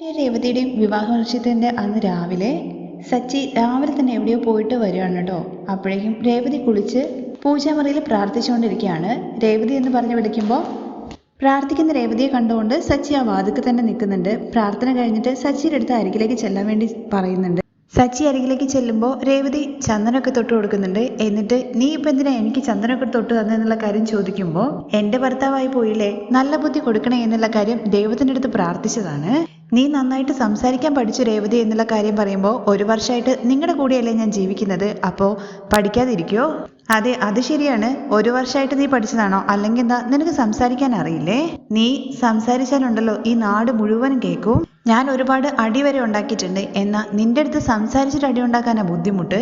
രേവതിയുടെയും വിവാഹ വർഷത്തിന്റെ അന്ന് രാവിലെ സച്ചി രാവിലെ തന്നെ എവിടെയോ പോയിട്ട് വരികയാണ് കേട്ടോ. അപ്പോഴേക്കും രേവതി കുളിച്ച് പൂജാമുറിയിൽ പ്രാർത്ഥിച്ചുകൊണ്ടിരിക്കുകയാണ്. രേവതി എന്ന് പറഞ്ഞ് വിളിക്കുമ്പോൾ പ്രാർത്ഥിക്കുന്ന രേവതിയെ കണ്ടുകൊണ്ട് സച്ചി ആ വാതിക്ക് തന്നെ നിൽക്കുന്നുണ്ട്. പ്രാർത്ഥന കഴിഞ്ഞിട്ട് സച്ചിയുടെ അടുത്ത് അരികിലേക്ക് ചെല്ലാൻ വേണ്ടി പറയുന്നുണ്ട്. സച്ചി അരികിലേക്ക് ചെല്ലുമ്പോൾ രേവതി ചന്ദനൊക്കെ തൊട്ട് കൊടുക്കുന്നുണ്ട്. എന്നിട്ട് നീ ഇപ്പം എന്തിനാ എനിക്ക് ചന്ദനൊക്കെ തൊട്ട് തന്നെന്നുള്ള കാര്യം ചോദിക്കുമ്പോൾ എന്റെ ഭർത്താവായി പോയില്ലേ? നല്ല ബുദ്ധി കൊടുക്കണേ എന്നുള്ള കാര്യം ദൈവത്തിന്റെ അടുത്ത് പ്രാർത്ഥിച്ചതാണ്. നീ നന്നായിട്ട് സംസാരിക്കാൻ പഠിച്ചു രേവതി എന്നുള്ള കാര്യം പറയുമ്പോൾ ഒരു വർഷമായിട്ട് നിങ്ങളുടെ കൂടെയല്ലേ ഞാൻ ജീവിക്കുന്നത്? അപ്പോൾ പഠിക്കാതിരിക്കോ? അതെ അത് ശരിയാണ്. ഒരു വർഷമായിട്ട് നീ പഠിച്ചതാണോ? അല്ലെങ്കിൽ എന്താ നിനക്ക് സംസാരിക്കാൻ അറിയില്ലേ? നീ സംസാരിച്ചാലുണ്ടല്ലോ ഈ നാട് മുഴുവനും കേൾക്കും. ഞാൻ ഒരുപാട് അടി വരെ ഉണ്ടാക്കിയിട്ടുണ്ട്. എന്നാൽ നിന്റെ അടുത്ത് സംസാരിച്ചിട്ട് അടി ഉണ്ടാക്കാനാ ബുദ്ധിമുട്ട്?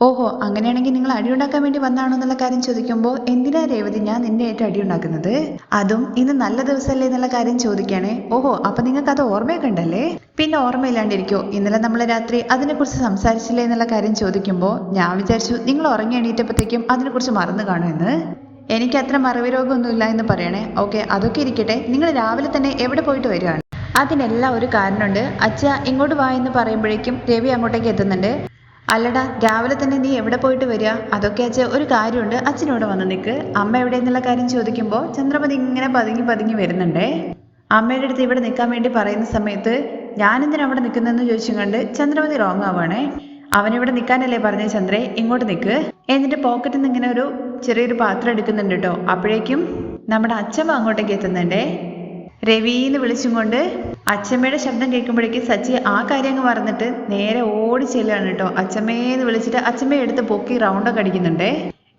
ഓഹോ അങ്ങനെയാണെങ്കിൽ നിങ്ങൾ അടി ഉണ്ടാക്കാൻ വേണ്ടി വന്നാണോ എന്നുള്ള കാര്യം ചോദിക്കുമ്പോൾ എന്തിനാ രേവതി ഞാൻ നിന്നെ ആയിട്ട് അടി ഉണ്ടാക്കുന്നത്? അതും ഇന്ന് നല്ല ദിവസമല്ലേ എന്നുള്ള കാര്യം ചോദിക്കുകയാണേ. ഓഹോ അപ്പൊ നിങ്ങൾക്ക് അത് ഓർമ്മയൊക്കെ ഉണ്ടല്ലേ? പിന്നെ ഓർമ്മയില്ലാണ്ടിരിക്കോ. ഇന്നലെ നമ്മൾ രാത്രി അതിനെക്കുറിച്ച് സംസാരിച്ചില്ലേ എന്നുള്ള കാര്യം ചോദിക്കുമ്പോൾ ഞാൻ വിചാരിച്ചു നിങ്ങൾ ഉറങ്ങി എണീറ്റപ്പോഴത്തേക്കും അതിനെക്കുറിച്ച് മറന്നു കാണുമെന്ന്. എനിക്ക് അത്ര മറവി രോഗമൊന്നുമില്ല എന്ന് പറയണേ. ഓക്കെ അതൊക്കെ ഇരിക്കട്ടെ. നിങ്ങൾ രാവിലെ തന്നെ എവിടെ പോയിട്ട് വരികയാണ്? അതിനെല്ലാം ഒരു കാരണമുണ്ട്. അച്ഛ ഇങ്ങോട്ട് വാ എന്ന് പറയുമ്പോഴേക്കും രവി അങ്ങോട്ടേക്ക് എത്തുന്നുണ്ട്. അല്ലടാ രാവിലെ തന്നെ നീ എവിടെ പോയിട്ട് വരിക? അതൊക്കെ അച്ഛ ഒരു കാര്യമുണ്ട്. അച്ഛനോട് വന്ന് നിൽക്ക് അമ്മ എവിടെ എന്നുള്ള കാര്യം ചോദിക്കുമ്പോൾ ചന്ദ്രമതി ഇങ്ങനെ പതുങ്ങി പതുങ്ങി വരുന്നുണ്ടേ. അമ്മയുടെ അടുത്ത് ഇവിടെ നിൽക്കാൻ വേണ്ടി പറയുന്ന സമയത്ത് ഞാനെന്തിനവിടെ നിൽക്കുന്നതെന്ന് ചോദിച്ചുകൊണ്ട് ചന്ദ്രമതി റോങ് ആവാണേ അവനിവിടെ നിൽക്കാനല്ലേ പറഞ്ഞേ ചന്ദ്രേ? ഇങ്ങോട്ട് നിൽക്ക് എന്നിട്ട് പോക്കറ്റിൽ നിന്ന് ഇങ്ങനെ ഒരു ചെറിയൊരു പാത്രം എടുക്കുന്നുണ്ട് കേട്ടോ അപ്പോഴേക്കും നമ്മുടെ അച്ഛമ്മ അങ്ങോട്ടേക്ക് എത്തുന്നുണ്ടേ? രവീന്ന് വിളിച്ചും കൊണ്ട് അച്ഛമ്മയുടെ ശബ്ദം കേൾക്കുമ്പോഴേക്കും സച്ചി ആ കാര്യം അങ്ങ് മറന്നിട്ട് നേരെ ഓടി ചെല്ലുകയാണ് കേട്ടോ അച്ഛമ്മേന്ന് വിളിച്ചിട്ട് അച്ഛമ്മയെ എടുത്ത് പൊക്കി റൗണ്ടൊക്കെ അടിക്കുന്നുണ്ടേ?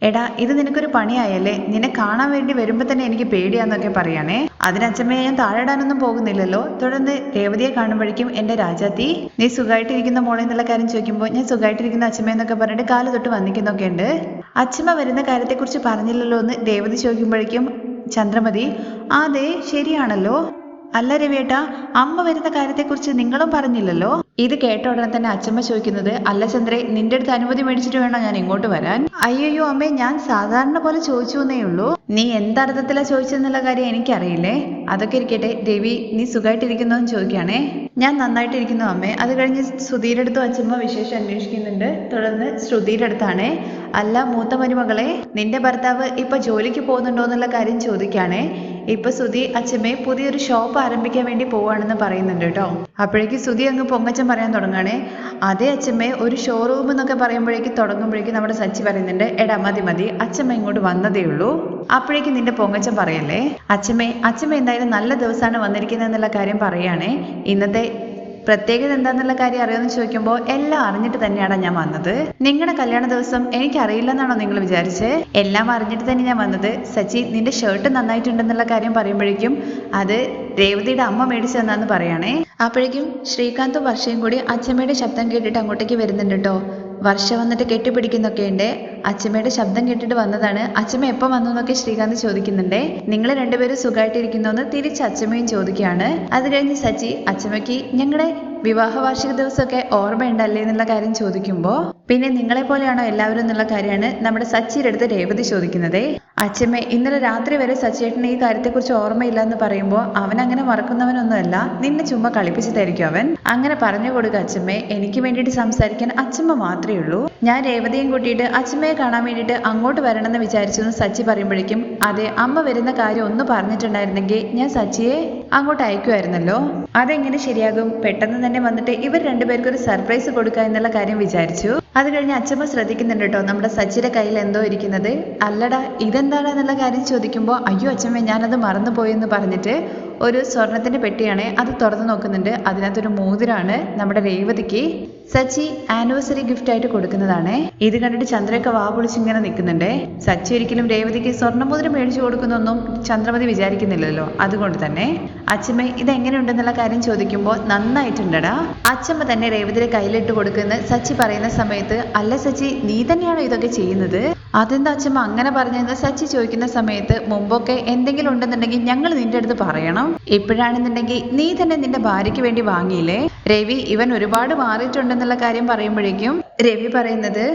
എടാ ഇത് നിനക്കൊരു പണിയായല്ലേ? നിന്നെ കാണാൻ വേണ്ടി വരുമ്പോൾ തന്നെ എനിക്ക് പേടിയാന്നൊക്കെ പറയണേ. അതിനച്ഛമ്മയെ ഞാൻ താഴെടാനൊന്നും പോകുന്നില്ലല്ലോ. തുടർന്ന് രേവതിയെ കാണുമ്പോഴേക്കും എന്റെ രാജാത്തി നീ സുഖമായിട്ടിരിക്കുന്ന മോളെ എന്നുള്ള കാര്യം ചോദിക്കുമ്പോൾ ഞാൻ സുഖമായിട്ടിരിക്കുന്ന അച്ഛമ്മയെന്നൊക്കെ പറഞ്ഞിട്ട് കാൽ തൊട്ട് വന്നിക്കുന്നൊക്കെ ഉണ്ട്. അച്ഛമ്മ വരുന്ന കാര്യത്തെക്കുറിച്ച് പറഞ്ഞില്ലല്ലോ എന്ന് രേവതി ചോദിക്കുമ്പോഴേക്കും ചന്ദ്രമതി അതെ ശരിയാണല്ലോ. അല്ല രവിയേട്ടാ അമ്മ വരുന്ന കാര്യത്തെക്കുറിച്ച് നിങ്ങളും പറഞ്ഞില്ലല്ലോ. ഇത് കേട്ട ഉടനെ തന്നെ അച്ഛമ്മ ചോദിക്കുന്നത് അല്ല ചന്ദ്രേ നിന്റെ അടുത്ത് അനുമതി മേടിച്ചിട്ട് വേണോ ഞാൻ ഇങ്ങോട്ട് വരാൻ? അയ്യോ അമ്മേ ഞാൻ സാധാരണ പോലെ ചോദിച്ചു എന്നേ ഉള്ളൂ. നീ എന്തർത്ഥത്തിലാ ചോദിച്ചെന്നുള്ള കാര്യം എനിക്കറിയില്ലേ? അതൊക്കെ ഇരിക്കട്ടെ ദേവി നീ സുഖമായിട്ടിരിക്കുന്നോ എന്ന് ചോദിക്കുകയാണേ. ഞാൻ നന്നായിട്ടിരിക്കുന്നു അമ്മേ. അത് കഴിഞ്ഞ് സുധീരുടെ അടുത്തും അച്ഛമ്മ വിശേഷം അന്വേഷിക്കുന്നുണ്ട്. തുടർന്ന് ശ്രുതിയുടെ അടുത്താണേ. അല്ല മൂത്ത മരുമകളെ നിന്റെ ഭർത്താവ് ഇപ്പൊ ജോലിക്ക് പോകുന്നുണ്ടോ എന്നുള്ള കാര്യം ചോദിക്കുകയാണേ ഇപ്പൊ സുധി അച്ഛമ്മേ പുതിയൊരു ഷോപ്പ് ആരംഭിക്കാൻ വേണ്ടി പോവാണെന്ന് പറയുന്നുണ്ട് കേട്ടോ. അപ്പോഴേക്ക് സുധി അങ്ങ് പൊങ്ങച്ചൻ പറയാൻ തുടങ്ങാണേ അതേ അച്ഛമ്മേ ഒരു ഷോറൂം എന്നൊക്കെ പറയുമ്പോഴേക്ക് തുടങ്ങുമ്പോഴേക്ക് നമ്മുടെ സച്ചി പറയുന്നുണ്ട് എടാ മതി മതി. അച്ഛമ്മ ഇങ്ങോട്ട് വന്നതേ ഉള്ളൂ. അപ്പോഴേക്ക് നിന്റെ പൊങ്ങച്ചൻ പറയല്ലേ അച്ഛമ്മേ അച്ഛമ്മ എന്തായാലും നല്ല ദിവസമാണ് വന്നിരിക്കുന്നത് എന്നുള്ള കാര്യം പറയുകയാണേ. ഇന്നത്തെ പ്രത്യേകത എന്താന്നുള്ള കാര്യം അറിയാമെന്ന് ചോദിക്കുമ്പോൾ എല്ലാം അറിഞ്ഞിട്ട് തന്നെയാണ് ഞാൻ വന്നത്? നിങ്ങളുടെ കല്യാണ ദിവസം എനിക്കറിയില്ലെന്നാണോ നിങ്ങൾ വിചാരിച്ചത് എല്ലാം അറിഞ്ഞിട്ട് തന്നെ ഞാൻ വന്നത്. സച്ചി നിന്റെ ഷർട്ട് നന്നായിട്ടുണ്ടെന്നുള്ള കാര്യം പറയുമ്പോഴേക്കും അത് രേവതിയുടെ അമ്മ മേടിച്ചു തന്നാന്ന് പറയണേ. അപ്പോഴേക്കും ശ്രീകാന്തും വർഷയും കൂടി അച്ഛമ്മയുടെ ശബ്ദം കേട്ടിട്ട് അങ്ങോട്ടേക്ക് വരുന്നുണ്ട് കേട്ടോ. വർഷ വന്നിട്ട് കെട്ടിപ്പിടിക്കുന്നൊക്കെ ഉണ്ട് അച്ഛമ്മയുടെ ശബ്ദം കേട്ടിട്ട് വന്നതാണ്. അച്ഛമ്മ എപ്പോൾ വന്നു എന്നൊക്കെ ശ്രീകാന്ത് ചോദിക്കുന്നുണ്ടേ. നിങ്ങൾ രണ്ടുപേരും സുഖമായിട്ടിരിക്കുന്നോന്ന് തിരിച്ച് അച്ഛമ്മയും ചോദിക്കുകയാണ്. അത് കഴിഞ്ഞ് സച്ചി അച്ഛമ്മയ്ക്ക് ഞങ്ങളുടെ വിവാഹ വാർഷിക ദിവസമൊക്കെ ഓർമ്മയുണ്ടല്ലേ എന്നുള്ള കാര്യം ചോദിക്കുമ്പോൾ പിന്നെ നിങ്ങളെ പോലെയാണോ എല്ലാവരും എന്നുള്ള കാര്യമാണ് നമ്മുടെ സച്ചിയുടെ അടുത്ത് രേവതി ചോദിക്കുന്നത്. അച്ഛമ്മ ഇന്നലെ രാത്രി വരെ സച്ചേട്ടന് ഈ കാര്യത്തെക്കുറിച്ച് ഓർമ്മയില്ല എന്ന് പറയുമ്പോൾ അവൻ അങ്ങനെ മറക്കുന്നവനൊന്നുമല്ല നിന്നെ ചുമ്മാ കളിപ്പിച്ചതായിരിക്കും അവൻ. അങ്ങനെ പറഞ്ഞു കൊടുക്കുക അച്ഛമ്മേ എനിക്ക് വേണ്ടിയിട്ട് സംസാരിക്കാൻ അച്ഛമ്മ മാത്രമേ ഉള്ളൂ. ഞാൻ രേവതിയും കൂട്ടിയിട്ട് അച്ഛമ്മയെ കാണാൻ വേണ്ടിയിട്ട് അങ്ങോട്ട് വരണമെന്ന് വിചാരിച്ചു എന്ന് സച്ചി പറയുമ്പോഴേക്കും അതെ അമ്മ വരുന്ന കാര്യം ഒന്ന് പറഞ്ഞിട്ടുണ്ടായിരുന്നെങ്കിൽ ഞാൻ സച്ചിയെ അങ്ങോട്ട് അയക്കുമായിരുന്നല്ലോ അതെങ്ങനെ ശരിയാകും? പെട്ടെന്ന് തന്നെ വന്നിട്ട് ഇവർ രണ്ടുപേർക്കും ഒരു സർപ്രൈസ് കൊടുക്കുക എന്നുള്ള കാര്യം വിചാരിച്ചു. അത് കഴിഞ്ഞ് അച്ഛമ്മ ശ്രദ്ധിക്കുന്നുണ്ട് കേട്ടോ. നമ്മുടെ സച്ചിയുടെ കയ്യിൽ എന്തോ ഇരിക്കുന്നത്. അല്ലടാ ഇതെന്താണ് എന്നുള്ള കാര്യം ചോദിക്കുമ്പോൾ അയ്യോ അച്ഛമ്മ ഞാനത് മറന്നുപോയെന്ന് പറഞ്ഞിട്ട് ഒരു സ്വർണത്തിന്റെ പെട്ടിയാണ് അത് തുറന്നു നോക്കുന്നുണ്ട്. അതിനകത്തൊരു മോതിരാണ് നമ്മുടെ രേവതിക്ക്. സച്ചി ആനിവേഴ്സറി ഗിഫ്റ്റ് ആയിട്ട് കൊടുക്കുന്നതാണേ. ഇത് കണ്ടിട്ട് ചന്ദ്രയൊക്കെ വാ പൊളിച്ച് ഇങ്ങനെ നിൽക്കുന്നുണ്ട്. സച്ചി ഒരിക്കലും രേവതിക്ക് സ്വർണമോതിരം മേടിച്ചു കൊടുക്കുന്നൊന്നും ചന്ദ്രമതി വിചാരിക്കുന്നില്ലല്ലോ. അതുകൊണ്ട് തന്നെ അച്ഛമ്മ ഇത് എങ്ങനെയുണ്ടെന്നുള്ള കാര്യം ചോദിക്കുമ്പോൾ നന്നായിട്ടുണ്ടടാ. അച്ഛമ്മ തന്നെ രേവതിയുടെ കയ്യിലിട്ട് കൊടുക്കുന്ന സച്ചി പറയുന്ന സമയത്ത് അല്ല സച്ചി നീ തന്നെയാണോ ഇതൊക്കെ ചെയ്യുന്നത്? അതെന്താ അച്ഛമ്മ അങ്ങനെ പറഞ്ഞത് സച്ചി ചോദിക്കുന്ന സമയത്ത് മുമ്പൊക്കെ എന്തെങ്കിലും ഉണ്ടെന്നുണ്ടെങ്കിൽ ഞങ്ങൾ നിന്റെ അടുത്ത് പറയണം. ഇപ്പോഴാണെന്നുണ്ടെങ്കിൽ നീ തന്നെ നിന്റെ ഭാര്യയ്ക്ക് വേണ്ടി വാങ്ങിയില്ലേ? രവി ഇവൻ ഒരുപാട് മാറിയിട്ടുണ്ടെന്നുള്ള കാര്യം പറയുമ്പോഴേക്കും രവി പറയുന്നത്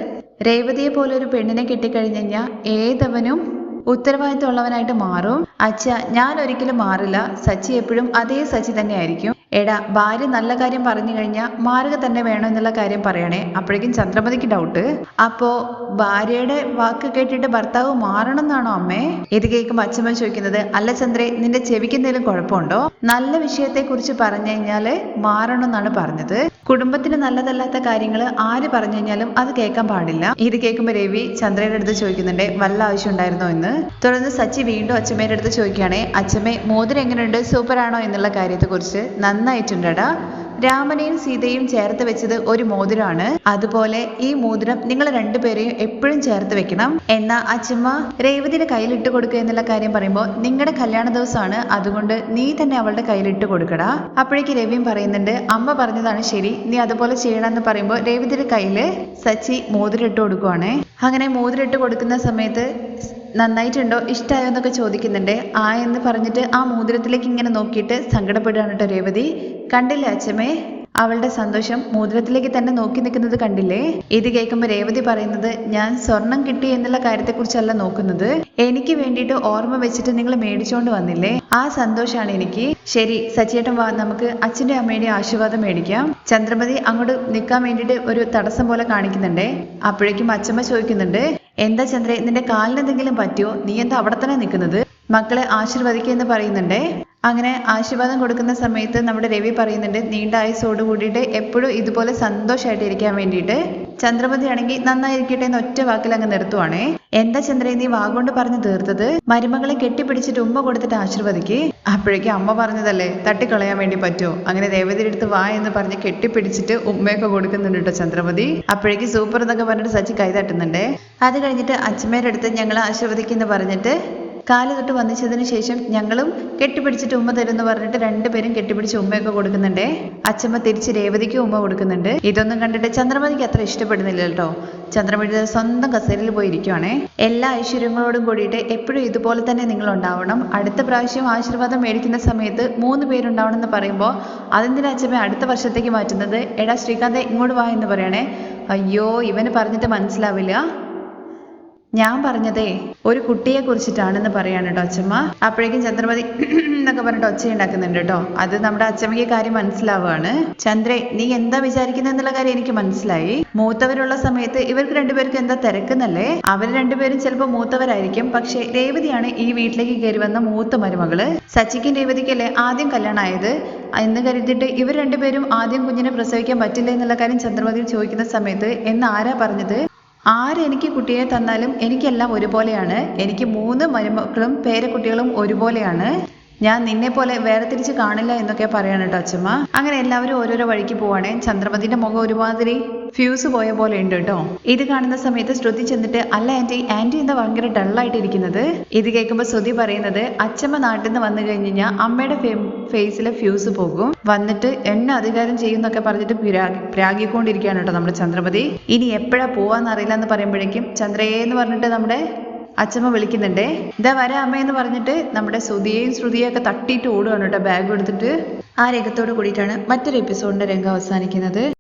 രേവതിയെ പോലെ ഒരു പെണ്ണിനെ കിട്ടിക്കഴിഞ്ഞു കഴിഞ്ഞാൽ ഏതവനും ഉത്തരവാദിത്തമുള്ളവനായിട്ട് മാറും. അച്ഛ ഞാൻ ഒരിക്കലും മാറില്ല. സച്ചി എപ്പോഴും അതേ സച്ചി തന്നെയായിരിക്കും. എടാ ഭാര്യ നല്ല കാര്യം പറഞ്ഞു കഴിഞ്ഞാൽ മാറുക തന്നെ വേണം എന്നുള്ള കാര്യം പറയണേ. അപ്പോഴേക്കും ചന്ദ്രമതിക്ക് ഡൗട്ട് അപ്പോ ഭാര്യയുടെ വാക്ക് കേട്ടിട്ട് ഭർത്താവ് മാറണം എന്നാണോ അമ്മേ? ഇത് കേൾക്കുമ്പോൾ അച്ഛമ്മ ചോദിക്കുന്നത് അല്ല ചന്ദ്രേ നിന്റെ ചെവിക്ക് എന്തെങ്കിലും കുഴപ്പമുണ്ടോ? നല്ല വിഷയത്തെ കുറിച്ച് പറഞ്ഞു കഴിഞ്ഞാൽ മാറണം എന്നാണ് പറഞ്ഞത്. കുടുംബത്തിന് നല്ലതല്ലാത്ത കാര്യങ്ങൾ ആര് പറഞ്ഞു കഴിഞ്ഞാലും അത് കേൾക്കാൻ പാടില്ല. ഇത് കേൾക്കുമ്പോൾ രവി ചന്ദ്രയുടെ അടുത്ത് ചോദിക്കുന്നുണ്ട് വല്ല ആവശ്യം ഉണ്ടായിരുന്നോ എന്ന്? തുടർന്ന് സച്ചി വീണ്ടും അച്ഛമ്മയുടെ അടുത്ത് ചോദിക്കുകയാണെ അച്ഛമ്മേ മോതിരം എങ്ങനെയുണ്ട്? സൂപ്പറാണോ? എന്നുള്ള കാര്യത്തെക്കുറിച്ച്. നന്നായിട്ടുണ്ടടാ രാമനെയും സീതയും ചേർത്ത് വെച്ചത് ഒരു മോതിരമാണ്. അതുപോലെ ഈ മോതിരം നിങ്ങൾ രണ്ടുപേരെയും എപ്പോഴും ചേർത്ത് വെക്കണം. എന്നാ അച്ഛമ്മ രേവതിയുടെ കയ്യിലിട്ട് കൊടുക്കുക എന്നുള്ള കാര്യം പറയുമ്പോൾ നിങ്ങളുടെ കല്യാണ ദിവസമാണ്. അതുകൊണ്ട് നീ തന്നെ അവളുടെ കയ്യിലിട്ട് കൊടുക്കടാ. അപ്പോഴേക്ക് രവിയും പറയുന്നുണ്ട് അമ്മ പറഞ്ഞതാണ് ശരി. നീ അതുപോലെ ചെയ്യണമെന്ന് പറയുമ്പോൾ രേവതിയുടെ കയ്യിൽ സച്ചി മോതിരം ഇട്ട് കൊടുക്കുവാണേ. അങ്ങനെ മോതിരം ഇട്ട് കൊടുക്കുന്ന സമയത്ത് നന്നായിട്ടുണ്ടോ? ഇഷ്ടമായോ എന്നൊക്കെ ചോദിക്കുന്നുണ്ട്. ആ എന്ന് പറഞ്ഞിട്ട് ആ മോതിരത്തിലേക്ക് ഇങ്ങനെ നോക്കിയിട്ട് സങ്കടപ്പെടുകയാണ് കേട്ടോ രേവതി. കണ്ടില്ലേ അച്ഛമ്മേ അവളുടെ സന്തോഷം മോതിരത്തിലേക്ക് തന്നെ നോക്കി നിൽക്കുന്നത് കണ്ടില്ലേ? ഇത് കേൾക്കുമ്പോൾ രേവതി പറയുന്നത് ഞാൻ സ്വർണം കിട്ടി എന്നുള്ള കാര്യത്തെക്കുറിച്ചല്ല നോക്കുന്നത്. എനിക്ക് വേണ്ടിയിട്ട് ഓർമ്മ വെച്ചിട്ട് നിങ്ങൾ മേടിച്ചോണ്ട് വന്നില്ലേ? ആ സന്തോഷമാണ് എനിക്ക്. ശരി സച്ചേട്ടൻ വാ നമുക്ക് അച്ഛന്റെ അമ്മയുടെ ആശീർവാദം മേടിക്കാം. ചന്ദ്രമതി അങ്ങോട്ട് നിൽക്കാൻ വേണ്ടിയിട്ട് ഒരു തടസ്സം പോലെ കാണിക്കുന്നുണ്ടേ. അപ്പോഴേക്കും അച്ഛമ്മ ചോദിക്കുന്നുണ്ട് എന്താ ചന്ദ്രേ നിന്റെ കാലിന് എന്തെങ്കിലും പറ്റിയോ? നീ എന്താ അവിടെ തന്നെ നിൽക്കുന്നത്? മക്കളെ ആശീർവദിക്കുക എന്ന് പറയുന്നുണ്ടേ. അങ്ങനെ ആശീർവാദം കൊടുക്കുന്ന സമയത്ത് നമ്മുടെ രവി പറയുന്നുണ്ട് നീണ്ട ആയുസോട് കൂടിയിട്ട് എപ്പോഴും ഇതുപോലെ സന്തോഷമായിട്ട് ഇരിക്കാൻ വേണ്ടിയിട്ട്. ചന്ദ്രമതി ആണെങ്കിൽ നന്നായിരിക്കട്ടെ എന്ന് ഒറ്റ വാക്കിൽ അങ്ങ് നിർത്തുവാണേ. എന്താ ചന്ദ്രയെ നീ വാഗോണ്ട് പറഞ്ഞു തീർത്തത്? മരുമകളെ കെട്ടിപ്പിടിച്ചിട്ട് ഉമ്മ കൊടുത്തിട്ട് ആശീർവദിക്ക്. അപ്പോഴേക്കും അമ്മ പറഞ്ഞതല്ലേ തട്ടിക്കളയാൻ വേണ്ടി പറ്റുമോ? അങ്ങനെ രേവതിയുടെ അടുത്ത് വാ എന്ന് പറഞ്ഞ് കെട്ടിപ്പിടിച്ചിട്ട് ഉമ്മയൊക്കെ കൊടുക്കുന്നുണ്ട് കേട്ടോ ചന്ദ്രമതി. അപ്പോഴേക്കും സൂപ്പർ എന്നൊക്കെ പറഞ്ഞിട്ട് സച്ചി കൈ തട്ടുന്നുണ്ടേ. അത് കഴിഞ്ഞിട്ട് അച്ഛമ്മേരുടെ അടുത്ത് ഞങ്ങൾ ആശീർവദിക്കുന്നു പറഞ്ഞിട്ട് കാൽ തൊട്ട് വന്നിച്ചതിന് ശേഷം ഞങ്ങളും കെട്ടിപ്പിടിച്ചിട്ട് ഉമ്മ തരുമെന്ന് പറഞ്ഞിട്ട് രണ്ടുപേരും കെട്ടിപ്പിടിച്ച് ഉമ്മയൊക്കെ കൊടുക്കുന്നുണ്ടേ. അച്ഛമ്മ തിരിച്ച് രേവതിക്ക് ഉമ്മ കൊടുക്കുന്നുണ്ട്. ഇതൊന്നും കണ്ടിട്ട് ചന്ദ്രമതിക്ക് അത്ര ഇഷ്ടപ്പെടുന്നില്ല കേട്ടോ. ചന്ദ്രമതി സ്വന്തം കസേരയിൽ പോയി ഇരിക്കുവാണേ. എല്ലാ ഐശ്വര്യങ്ങളോടും കൂടിയിട്ട് എപ്പോഴും ഇതുപോലെ തന്നെ നിങ്ങൾ ഉണ്ടാവണം. അടുത്ത പ്രാവശ്യം ആശീർവാദം മേടിക്കുന്ന സമയത്ത് മൂന്ന് പേരുണ്ടാവണം എന്ന് പറയുമ്പോൾ അതെന്തിനാ അച്ഛമ്മ അടുത്ത വർഷത്തേക്ക് മാറ്റുന്നത്? എടാ ശ്രീകാന്തെ ഇങ്ങോട്ട് വാ എന്ന് പറയണേ. അയ്യോ ഇവന് പറഞ്ഞിട്ട് മനസ്സിലാവില്ല. ഞാൻ പറഞ്ഞതേ ഒരു കുട്ടിയെ കുറിച്ചിട്ടാണെന്ന് പറയാണ് കേട്ടോ അച്ഛമ്മ. അപ്പോഴേക്കും ചന്ദ്രമതി എന്നൊക്കെ പറഞ്ഞിട്ട് ഒച്ച ഉണ്ടാക്കുന്നുണ്ട് കേട്ടോ അത് നമ്മുടെ അച്ഛമ്മയ്ക്ക് കാര്യം മനസ്സിലാവുകയാണ്. ചന്ദ്രേ നീ എന്താ വിചാരിക്കുന്നത് എന്നുള്ള കാര്യം എനിക്ക് മനസ്സിലായി. മൂത്തവരുള്ള സമയത്ത് ഇവർക്ക് രണ്ടുപേർക്ക് എന്താ തിരക്കുന്നല്ലേ? അവർ രണ്ടുപേരും ചിലപ്പോൾ മൂത്തവരായിരിക്കും. പക്ഷേ രേവതിയാണ് ഈ വീട്ടിലേക്ക് കയറി വന്ന മൂത്ത മരുമകൾ. സച്ചിക്കും രേവതിക്കല്ലേ ആദ്യം കല്യാണമായത്? എന്ന് കരുതിയിട്ട് ഇവർ രണ്ടുപേരും ആദ്യം കുഞ്ഞിനെ പ്രസവിക്കാൻ പറ്റില്ല എന്നുള്ള കാര്യം ചന്ദ്രമതി ചോദിക്കുന്ന സമയത്ത് എന്ന് ആരാ പറഞ്ഞത്? ആരെനിക്ക് കുട്ടിയെ തന്നാലും എനിക്കെല്ലാം ഒരുപോലെയാണ്. എനിക്ക് മൂന്ന് മരുമക്കളും പേരക്കുട്ടികളും ഒരുപോലെയാണ്. ഞാൻ നിന്നെ പോലെ വേറെ തിരിച്ച് കാണില്ല എന്നൊക്കെ പറയാണ് കേട്ടോ അച്ഛമ്മ. അങ്ങനെ എല്ലാവരും ഓരോരോ വഴിക്ക് പോവാണേ. ചന്ദ്രമതിന്റെ മുഖം ഒരുമാതിരി ഫ്യൂസ് പോയ പോലെ ഉണ്ട് കേട്ടോ ഇത് കാണുന്ന സമയത്ത് ശ്രുതി ചെന്നിട്ട് അല്ല ആന്റി ആന്റി എന്താ ഭയങ്കര ഡള്ളായിട്ട് ഇരിക്കുന്നത് ഇത് കേൾക്കുമ്പോൾ ശ്രുതി പറയുന്നത് അച്ഛമ്മ നാട്ടിൽ നിന്ന് വന്നു കഴിഞ്ഞ് കഴിഞ്ഞാൽ അമ്മയുടെ ഫേസിലെ ഫ്യൂസ് പോകും. വന്നിട്ട് എന്നെ അധികാരം ചെയ്യുന്നൊക്കെ പറഞ്ഞിട്ട് പ്രാഗി പ്രാഗിക്കൊണ്ടിരിക്കുകയാണ് കേട്ടോ നമ്മുടെ ചന്ദ്രമതി. ഇനി എപ്പോഴാ പോവാന്ന് അറിയില്ല എന്ന് പറയുമ്പോഴേക്കും ചന്ദ്രയെ എന്ന് പറഞ്ഞിട്ട് നമ്മുടെ അച്ഛമ്മ വിളിക്കുന്നുണ്ടേ. ഇതാ വരാ എന്ന് പറഞ്ഞിട്ട് നമ്മുടെ ശ്രുതിയെയും ഒക്കെ തട്ടിയിട്ട് ഓടുകയാണ് കേട്ടോ ബാഗ് എടുത്തിട്ട്. ആ രംഗത്തോട് കൂടിയിട്ടാണ് മറ്റൊരു എപ്പിസോഡിന്റെ രംഗം അവസാനിക്കുന്നത്.